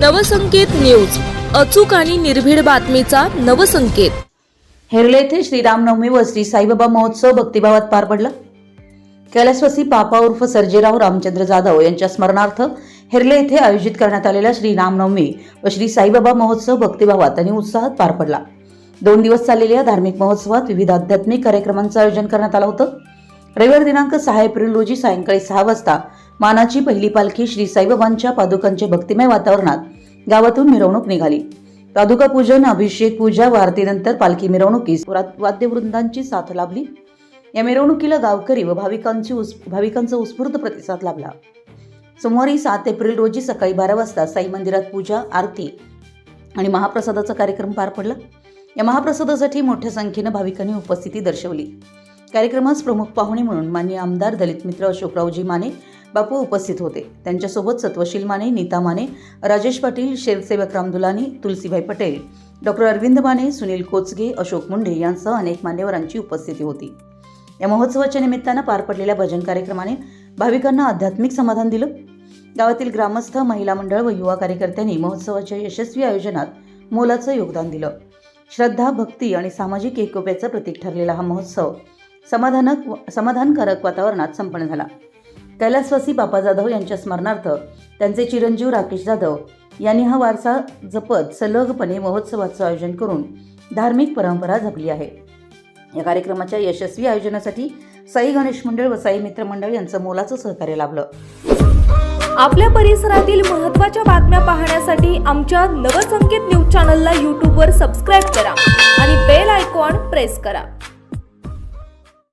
Navsanket news. अचूक आणि निर्भीड बातमीचा नवसंकेत. हेरले येथे श्रीरामनवमी व श्री साईबाबा महोत्सव भक्तिभावात पार पडला. कैलासवासी पापा उर्फ सर्जेराव रामचंद्र जाधव यांच्या स्मरणार्थ हेरले येथे आयोजित करण्यात आलेला श्री रामनवमी व श्री साईबाबा महोत्सव भक्तिभावात आणि उत्साहात पार पडला. दोन दिवस चाललेल्या धार्मिक महोत्सवात विविध आध्यात्मिक कार्यक्रमांचं आयोजन करण्यात आलं होतं. रविवार दिनांक सहा एप्रिल रोजी सायंकाळी सहा वाजता मानाची पहिली पालखी श्री साईबाबांच्या पादुकांचे भक्तिमय वातावरणात गावातून मिरवणूक निघाली. पादुका पूजन अभिषेक पूजा व आरतीनंतर पालखी मिरवणुकीस वाद्यवृंदांची साथ लाभली. या मिरवणुकीला गावकरी व भाविकांची भाविकांचा उत्स्फूर्त प्रतिसाद लाभला. सोमवारी सात एप्रिल रोजी सकाळी बारा वाजता साई मंदिरात पूजा आरती आणि महाप्रसादाचा कार्यक्रम पार पडला. या महाप्रसादासाठी मोठ्या संख्येनं भाविकांनी उपस्थिती दर्शवली. कार्यक्रमास प्रमुख पाहुणे म्हणून मान्य आमदार दलित मित्र अशोकरावजी माने बापू उपस्थित होते. त्यांच्यासोबत सत्वशील माने नीता माने राजेश पाटील शेरसेवक रामदुलानी तुलसीभाई पटेल डॉक्टर अरविंद माने सुनील कोचगे अशोक मुंडे यांसह अनेक मान्यवरांची उपस्थिती होती. या महोत्सवाच्या निमित्तानं पार पडलेल्या भजन कार्यक्रमाने भाविकांना आध्यात्मिक समाधान दिलं. गावातील ग्रामस्थ महिला मंडळ व युवा कार्यकर्त्यांनी महोत्सवाच्या यशस्वी आयोजनात मोलाचं योगदान दिलं. श्रद्धा भक्ती आणि सामाजिक एकोप्याचं प्रतीक ठरलेला हा महोत्सव समाधानक समाधानकारक वातावरणात संपन्न झाला. कैलासवासी बापा जाधव यांच्या स्मरणार्थ त्यांचे चिरंजीव राकेश जाधव यांनी हा वारसा जपत सलगपणे महोत्सवाचं आयोजन करून धार्मिक परंपरा जपली आहे. या कार्यक्रमाच्या यशस्वी आयोजनासाठी साई गणेश मंडळ व साई मित्र मंडळ यांचं मोलाचं सहकार्य लाभलं. आपल्या परिसरातील महत्त्वाच्या बातम्या पाहण्यासाठी आमच्या नवसंकेत न्यूज चॅनलला यूट्यूबवर सबस्क्राईब करा आणि बेल आयकॉन प्रेस करा.